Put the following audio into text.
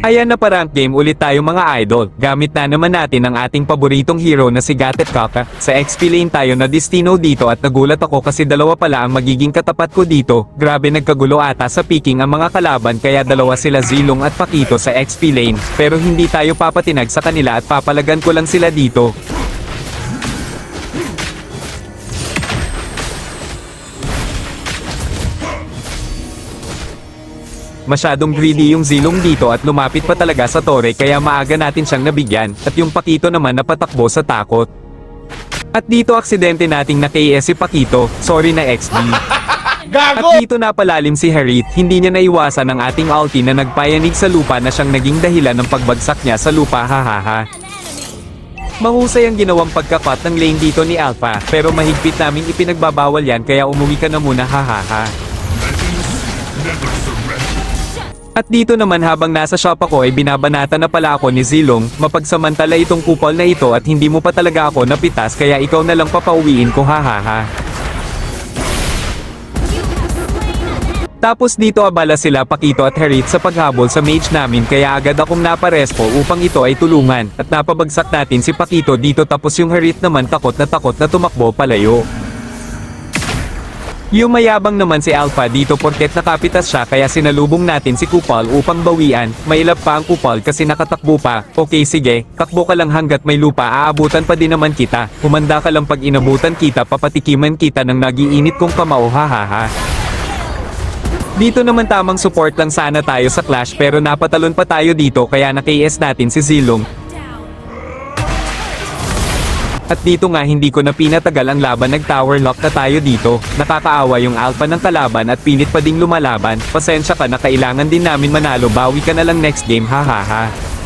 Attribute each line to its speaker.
Speaker 1: Ayan na parang game ulit tayo mga idol. Gamit na naman natin ang ating paboritong hero na si Gatet Kaka. Sa XP lane tayo na destino dito at nagulat ako kasi dalawa pala ang magiging katapat ko dito. Grabe nagkagulo ata sa picking ang mga kalaban kaya dalawa sila Zilong at Pakito sa XP lane. Pero hindi tayo papatinag sa kanila at papalagan ko lang sila dito. Masyadong greedy yung zilong dito at lumapit pa talaga sa tore kaya maaga natin siyang nabigyan at yung Pakito naman napatakbo sa takot. At dito aksidente nating na-KS si Pakito, sorry na XD. At dito napalalim si Harit, hindi niya naiwasan ang ating ulti na nagpayanig sa lupa na siyang naging dahilan ng pagbagsak niya sa lupa hahaha. Mahusay ang ginawang pagkakat ng lane dito ni Alpha, pero mahigpit namin ipinagbabawal yan kaya umuwi ka na muna hahaha. At dito naman habang nasa shop ako ay binabanata na pala ako ni Zilong, mapagsamantala itong kupal na ito at hindi mo pa talaga ako napitas kaya ikaw na lang papauwiin ko hahaha. Tapos dito abala sila Pakito at Harit sa paghabol sa mage namin kaya agad akong naparespo upang ito ay tulungan at napabagsak natin si Pakito dito tapos yung Harit naman takot na takot na tumakbo palayo. Yung mayabang naman si Alpha dito porket nakapitas siya kaya sinalubong natin si Kupal upang bawian, mailap pa ang Kupal kasi nakatakbo pa, okay sige, takbo ka lang hanggat may lupa. Aabutan pa din naman kita, humanda ka lang pag inabutan kita. Papatikiman kita ng nagiinit kong kamao. Hahaha. Dito naman tamang support lang sana tayo sa clash pero napatalon pa tayo dito kaya na-KS natin si Zilong. At dito nga hindi ko na pinatagal ang laban nag-tower lock na tayo dito. Nakakaawa yung alpha ng kalaban at pilit pa ding lumalaban. Pasensya ka na kailangan din namin manalo bawi ka na lang next game hahaha.
Speaker 2: Victory!